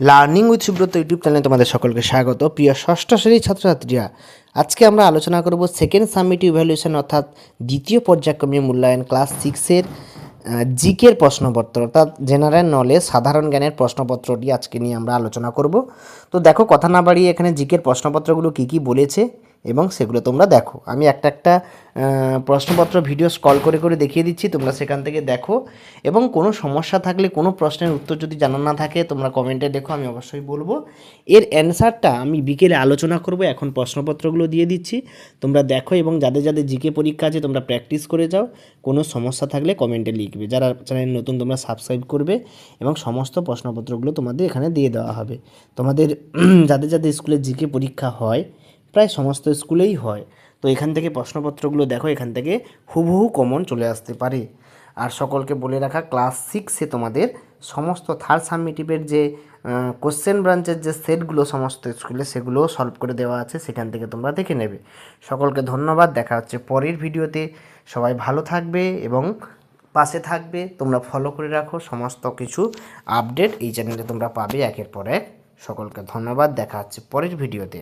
Learning with Subrata YouTube চ্যানেলে তোমাদের সকলকে স্বাগত। প্রিয় ষষ্ঠ শ্রেণির ছাত্রছাত্রীরা, আজকে আমরা আলোচনা করব সেকেন্ড সামিট ইভ্যালুয়েশন অর্থাৎ দ্বিতীয় পর্যায়ক্রমীয় মূল্যায়ন ক্লাস সিক্সের জিকের প্রশ্নপত্র অর্থাৎ জেনারেল নলেজ সাধারণ জ্ঞানের প্রশ্নপত্রটি আজকে নিয়ে আমরা আলোচনা করব। তো দেখো, কথা না বাড়িয়ে এখানে জিকের প্রশ্নপত্রগুলো কী কী বলেছে এবং সেগুলো তোমরা দেখো। আমি একটা একটা প্রশ্নপত্র ভিডিও স্কল করে করে দেখিয়ে দিচ্ছি, তোমরা সেখান থেকে দেখো। এবং কোনো সমস্যা থাকলে, কোনো প্রশ্নের উত্তর যদি জানা না থাকে, তোমরা কমেন্টে দেখো, আমি অবশ্যই বলব। এর অ্যান্সারটা আমি বিকেলে আলোচনা করব, এখন প্রশ্নপত্রগুলো দিয়ে দিচ্ছি। তোমরা দেখো এবং যাদের যাদের জিকে পরীক্ষা আছে, তোমরা প্র্যাকটিস করে যাও। কোনো সমস্যা থাকলে কমেন্টে লিখবে। যারা চ্যানেল নতুন, তোমরা সাবস্ক্রাইব করবে এবং সমস্ত প্রশ্নপত্রগুলো তোমাদের এখানে দিয়ে দেওয়া হবে। তোমাদের, যাদের যাদের স্কুলে জিকে পরীক্ষা হয় প্রায় সমস্ত স্কুলেই হয়। তো এখান থেকে প্রশ্নপত্রগুলো দেখো, এখান থেকে হুবহু কমন চলে আসতে পারে। আর সকলকে বলে রাখা ক্লাস সিক্সে তোমাদের সমস্ত থার্ড সাবমিটিভের যে কোশ্চেন ব্রাঞ্চের যে সেটগুলো সমস্ত স্কুলে সেগুলোও সলভ করে দেওয়া আছে, সেখান থেকে তোমরা দেখে নেবে। সকলকে ধন্যবাদ, দেখা হচ্ছে পরের ভিডিওতে। সবাই ভালো থাকবে এবং পাশে থাকবে। তোমরা ফলো করে রাখো, সমস্ত কিছু আপডেট এই চ্যানেলে তোমরা পাবে একের পর এক। সকলকে ধন্যবাদ, দেখা হচ্ছে পরের ভিডিওতে।